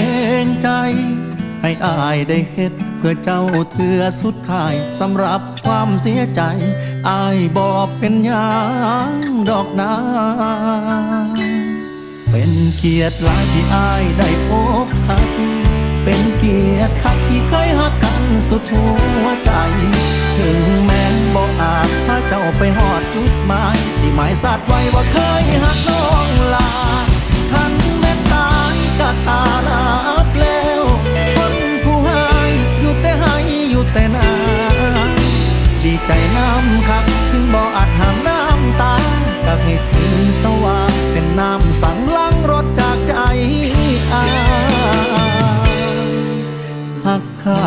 ง อายได้เฮ็ด เพื่อเจ้าเถือสุดท้ายสำหรับความเสียใจ อายบอกเป็นหยังดอกนาเป็นเกียรติหลายที่อายได้พบหักเป็นเกียรติคักที่เคยหักกันสุดหัวใจ ถึงแม้นบ่อาจพาเจ้าไปหอดจุดหมาย สิหมายสัตว์ไว้ว่าเคยหักน้อง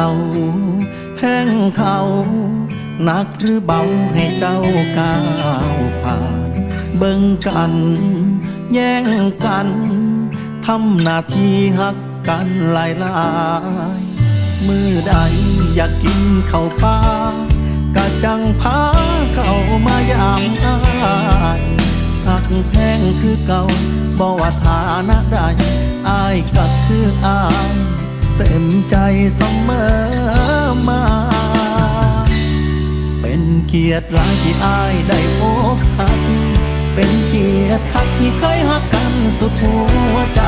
าแพงเขาหนักหรือเบาให้เจ้าก้าวผ่าน เบิ่งกัน แย่งกันทำหน้าที่หักกันหลายลายมือใดอยากกินเข้าปลากะจังพาเข้ามายามอายหักแพงคือเก่าบ่ว่าฐานะใดอายก็คืออาย เต็มใจเสมอมา เป็นเกียรติหลายที่อายได้พบหัก เป็นเกียรติคักที่เคยหักกันสุดหัวใจ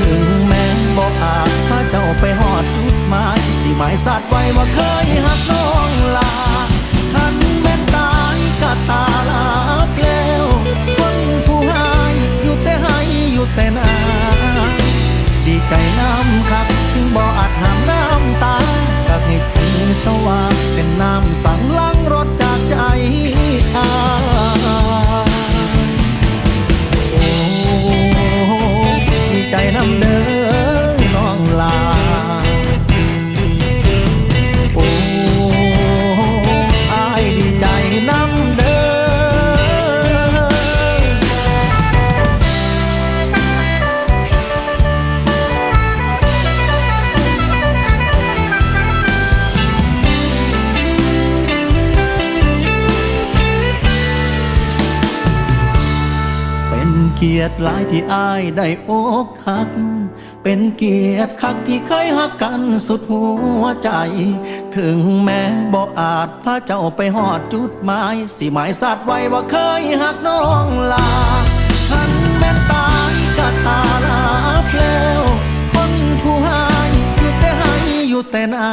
ถึงแม้บอกอาจถ้าเจ้าไปหอดจุดหมายสิหมายสัตว์ไว้ว่าเคยหักน้องลาคันแม่นตายก็ตาลาบแล้วคนผู้ให้อยู่แต่ให้อยู่แต่นาดีใจน้ำครับ ถึงบ่อาจห้ามน้ำตาก็ให้ถึงสว่างเป็นน้ำสั่งล้างรถจากใจอา ยรติหลายที่อายได้อกหัก เป็นเกียรติคักที่เคยหักกันสุดหัวใจ ถึงแม้บ่อาจพาเจ้าไปหอดจุดหมาย สิหมายสัตว์ไว้ว่าเคยหักน้องลาทันแม่ตายก็ตาลาเพลวคนผู้ให้อยู่แต่ให้อยู่แต่นา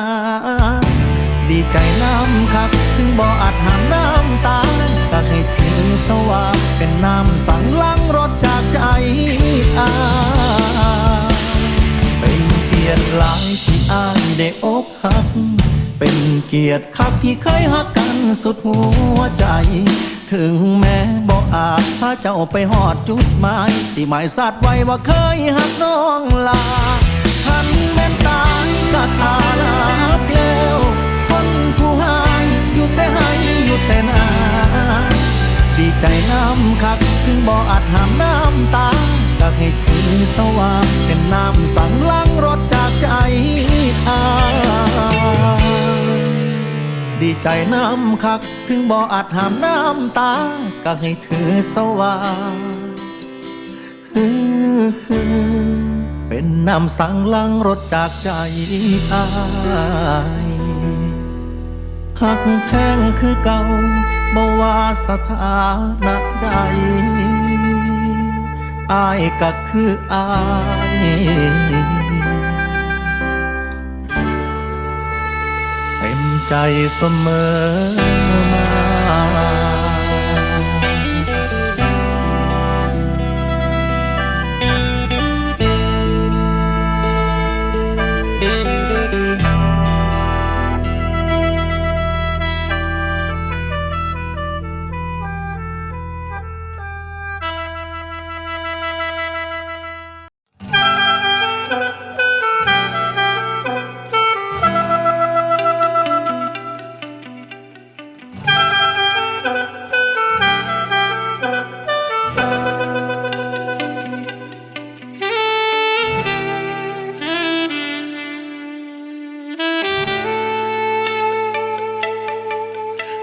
ดีใจน้ำคัก ถึงบ่อาจห้ามน้ำตา ก็ให้ถึงสว่างเป็นน้ำสั่งล้างรถจากใจอาเป็นเกียรติหลายที่อายได้อกหัก เป็นเกียรติคักที่เคยหักกันสุดหัวใจ ถึงแม้บ่อาจพาเจ้าไปหอดจุดหมายสิหมายสัตว์ไว้ว่าเคยหักน้องลาทันแม่นตายก็ตาลาเพลวคนผู้ให้อยู่แต่ให้อยู่แต่นา ใจน้ำคักถึงบ่อาจหามน้ำตาก็ให้ถึงสว่างเป็นน้ำสั่งล้างรถจากใจอาดีใจน้ำคักถึงบ่อาจหามน้ำตาก็ให้ถือสว่างเป็นน้ำสั่งล้างรถจากใจอาย หักแพงคือเก่าบ่ว่าสถานะใดอายก็คืออายเต็มใจเสมอ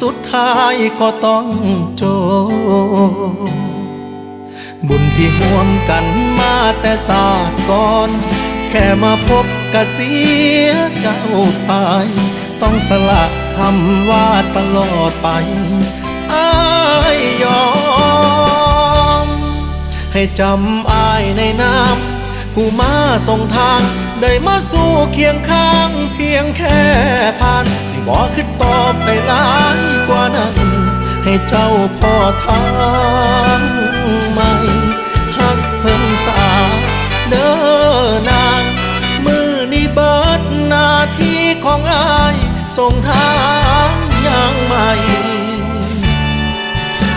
สุดท้ายก็ต้องจบบุญที่ห่วมกันมาแต่ศาสตร์ก่อน แค่มาพบกะเสียเจ้าไปต้องสละคำว่าตลอดไปอายยอม ให้จำอายในน้ำผู้มาส่งทาง ได้มาสู่เคียงข้างเพียงแค่ผ่าน บอกขึ้นต่อไปหลายกว่านั้น ให้เจ้าพ่อทางใหม่หักเพิ่นสาเด้อนางมือนี้เบิดหน้าที่ของอายส่งทางอย่างใหม่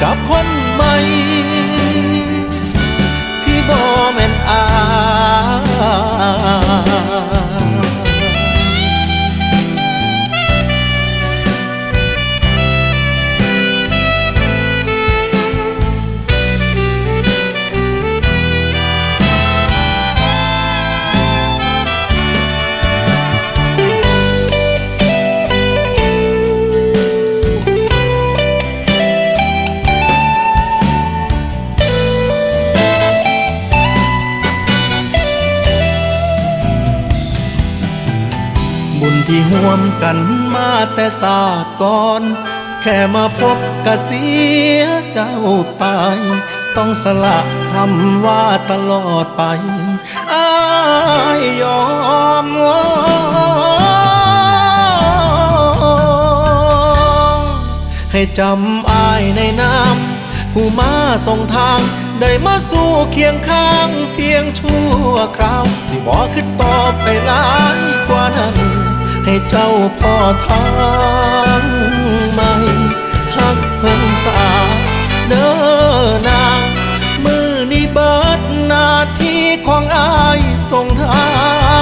กับคนใหม่ ที่ห่วมกันมาแต่ศาสตร์ก่อน แค่มาพบกะเสียเจ้าไป ต้องสละคำว่าตลอดไปอายยอมให้จำอายในน้ำผู้มาส่งทางได้มาสู่เคียงข้างเพียงชั่วคราว สิบอกขึ้นต่อไปหลายกว่านั้น ให้เจ้าพ่อทางใหม่หักเพิ่นสาเด้อนามือนี้เบิดหน้าที่ของอายส่งทา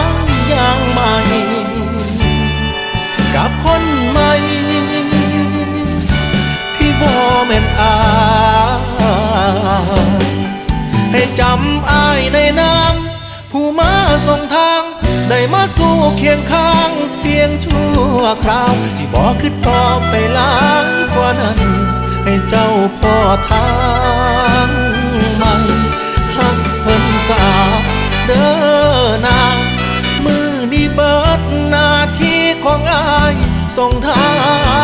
งอย่างใหม่ กับคนใหม่ ที่บ่แม่นอายให้จำอายในนามผู้มาส่งทาง ได้มาสู่เคียงข้างเพียงชั่วคราว สิบอกขึ้นต่อไปหลายกว่านั้น ให้เจ้าพ่อทางใหม่หักเพิ่นสาเด้อนาง มือนี้เบิดหน้าที่ของอายส่งทา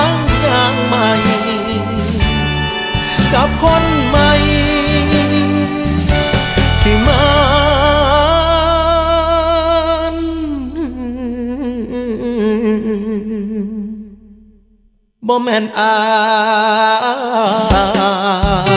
งอย่างใหม่กับคน บ่แม่นอาย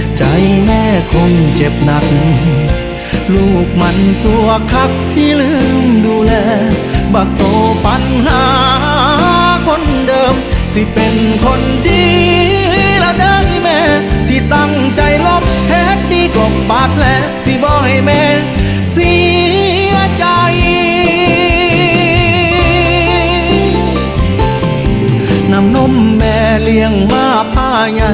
ใจแม่คงเจ็บหนัก ลูกมันสัวคักที่ลืมดูแล บักโตปัญหาคนเดิม สิเป็นคนดีละได้แม่ สิตั้งใจลบแค่ดีกบปาดแผลสิบ่ให้แม่เสียใจน้ำนมแม่เลี้ยงมาผ้าใหญ่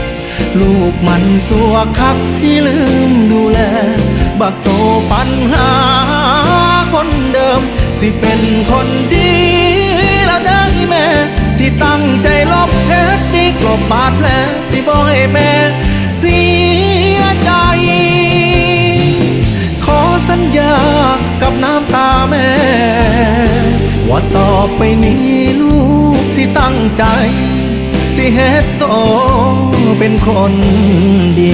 ลูกมันสัวคักที่ลืมดูแล บักโตปัญหาคนเดิม สิเป็นคนดีละได้แม่ สิตั้งใจลบเพชรดีกลบบาดแผลสิบ่ให้แม่เสียใจ ขอสัญญากับน้ำตาแม่ ว่าต่อไปนี้ลูกสิตั้งใจ สิเฮ็ดโตเป็นคนดี